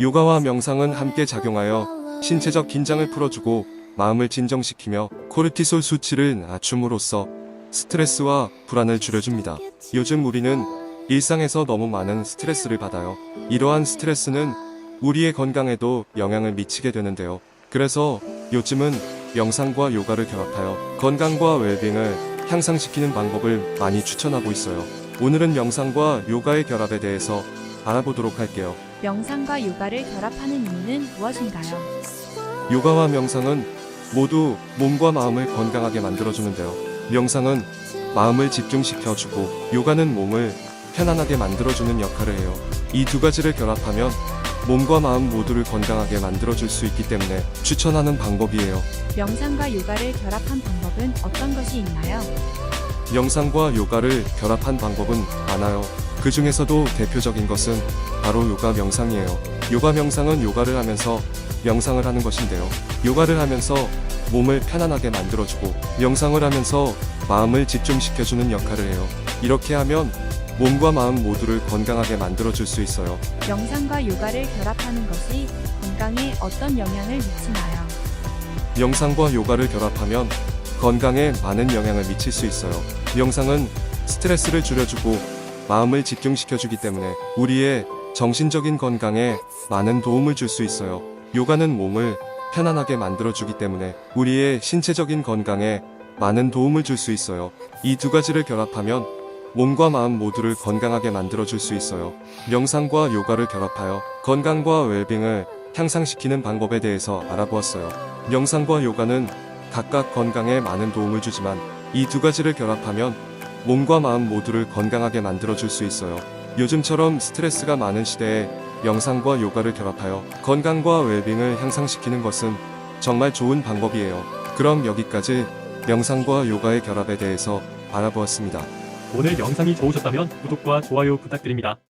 요가와 명상은 함께 작용하여 신체적 긴장을 풀어주고 마음을 진정시키며 코르티솔 수치를 낮춤으로써 스트레스와 불안을 줄여줍니다. 요즘 우리는 일상에서 너무 많은 스트레스를 받아요. 이러한 스트레스는 우리의 건강에도 영향을 미치게 되는데요. 그래서 요즘은 명상과 요가를 결합하여 건강과 웰빙을 향상시키는 방법을 많이 추천하고 있어요. 오늘은 명상과 요가의 결합에 대해서 알아보도록 할게요. 명상과 요가를 결합하는 이유는 무엇인가요? 요가와 명상은 모두 몸과 마음을 건강하게 만들어주는데요. 명상은 마음을 집중시켜주고 요가는 몸을 편안하게 만들어주는 역할을 해요. 이 두 가지를 결합하면 몸과 마음 모두를 건강하게 만들어줄 수 있기 때문에 추천하는 방법이에요. 명상과 요가를 결합한 방법은 어떤 것이 있나요? 명상과 요가를 결합한 방법은 많아요. 그 중에서도 대표적인 것은 바로 요가 명상이에요. 요가 명상은 요가를 하면서 명상을 하는 것인데요. 요가를 하면서 몸을 편안하게 만들어주고 명상을 하면서 마음을 집중시켜주는 역할을 해요. 이렇게 하면 몸과 마음 모두를 건강하게 만들어줄 수 있어요. 명상과 요가를 결합하는 것이 건강에 어떤 영향을 미치나요? 명상과 요가를 결합하면 건강에 많은 영향을 미칠 수 있어요. 명상은 스트레스를 줄여주고 마음을 집중시켜주기 때문에 우리의 정신적인 건강에 많은 도움을 줄 수 있어요. 요가는 몸을 편안하게 만들어주기 때문에 우리의 신체적인 건강에 많은 도움을 줄 수 있어요. 이 두 가지를 결합하면 몸과 마음 모두를 건강하게 만들어줄 수 있어요. 명상과 요가를 결합하여 건강과 웰빙을 향상시키는 방법에 대해서 알아보았어요. 명상과 요가는 각각 건강에 많은 도움을 주지만 이 두 가지를 결합하면 몸과 마음 모두를 건강하게 만들어줄 수 있어요. 요즘처럼 스트레스가 많은 시대에 명상과 요가를 결합하여 건강과 웰빙을 향상시키는 것은 정말 좋은 방법이에요. 그럼 여기까지 명상과 요가의 결합에 대해서 알아보았습니다. 오늘 영상이 좋으셨다면 구독과 좋아요 부탁드립니다.